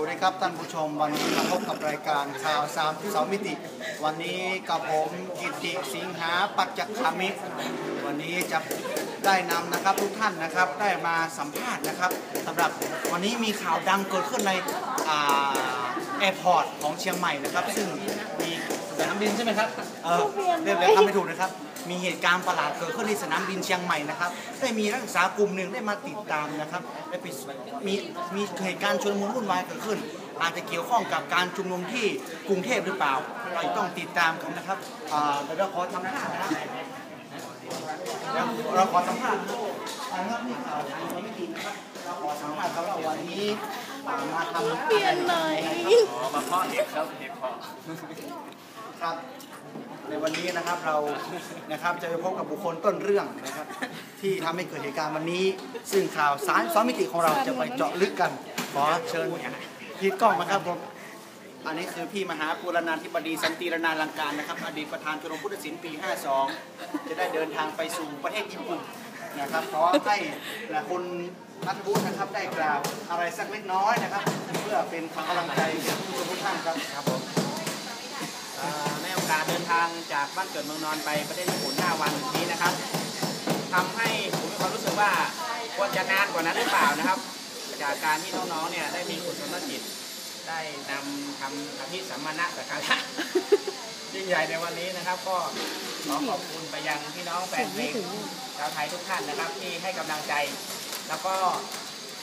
วัสดีครับท่านผู้ชมวันนี้มาพบกับรายการข่าวสามสองมิติ วันนี้กับผมกิติสิงหาปัจจคามิตรวันนี้จะได้นำนะครับทุกท่านนะครับได้มาสัมภาษณ์นะครับสำหรับวันนี้มีข่าวดังเกิดขึ้นในแอร์พอร์ตของเชียงใหม่นะครับ ซึ่งมี บินใช่ไหมครับ เออเรียกเลยทำไม่ถูกนะครับ มีเหตุการณ์ประหลาดเกิดขึ้นที่สนามบินเชียงใหม่นะครับ ได้มีนักศึกษากลุ่มหนึ่งได้มาติดตามนะครับ ได้ไปมีมีเหตุการณ์ชุลมุนวุ่นวายเกิดขึ้น อาจจะเกี่ยวข้องกับการชุมนุมที่กรุงเทพหรือเปล่า เราต้องติดตามกันนะครับอ่าเดี๋ยวเราขอทำหน้านะครับเดี๋ยวเราขอสัมภาษณ์นะครับอ่าครับนี่ข่าวทางไม่ดีนะครับ เราขอสัมภาษณ์เขาว่าวันนี้อ่ามาทำ เปลี่ยนหน่อยอ๋อมาพาะเห็ดครับเห็ดพาะครับ ในวันนี้นะครับเรานะครับจะไปพบกับบุคคลต้นเรื่องนะครับ ที่ทำให้เกิดเหตุการณ์วันนี้ ซึ่งข่าวสารซ้อมมิติของเราจะไปเจาะลึกกัน ขอเชิญพีทกล้องมาครับผมอันนี้คือพี่มหาปุรนันธิบดีสันติรนาลังการนะครับ อดีตประธานชมรมพุทธศิลป์ปี 52 จะได้เดินทางไปสู่ประเทศญี่ปุ่น นะครับขอให้นะคุณนัทวุฒินะครับได้กล่าวอะไรสักเล็กน้อยนะครับ เพื่อเป็นขวัญกำลังใจแก่ผู้ชมทุกท่านครับครับผมเอ่อในโอกาสเดินทางจากบ้านเกิดเมืองนอนไปประเทศญี่ปุ่น5วันนี้นะครับทำให้ผมมีความรู้สึกว่าควรจะนานกว่านั้นหรือเปล่านะครับ จากการที่น้องๆเนี่ยได้มีกุศลจิตได้นำทำอภิสัมมณะสักการะ ยิ่งใหญ่ในวันนี้นะครับ ก็ขอขอบคุณไปยังพี่น้องแฟนเพลงชาวไทยทุกท่านนะครับ ที่ให้กำลังใจ แล้วก็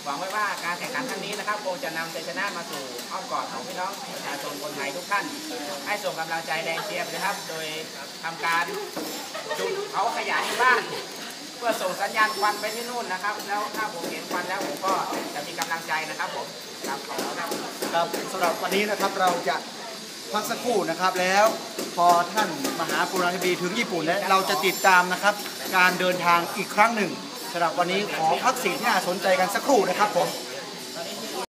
หวังไว้ว่าการแข่งขันครั้งนี้นะครับคงจะนำชัยชนะมาสู่อ้อมกอดของพี่น้องประชาชนคนไทยทุกท่าน ให้ส่งกำลังใจแรงเชียร์นะครับ โดยทำการจุดเผาขยะที่บ้านเพื่อส่งสัญญาณควันไปที่นู่นนะครับ แล้วถ้าผมเห็นควันแล้วผมก็จะมีกำลังใจนะครับผมครับขอบคุณครับครับสำหรับวันนี้นะครับเราจะ พักสักครู่นะครับ แล้วพอท่านมหาปุราธิบดีถึงญี่ปุ่นแล้วเราจะติดตามนะครับ การเดินทางอีกครั้งหนึ่งสำหรับวันนี้ขอพักสิ่งที่น่าสนใจกันสักครู่นะครับผม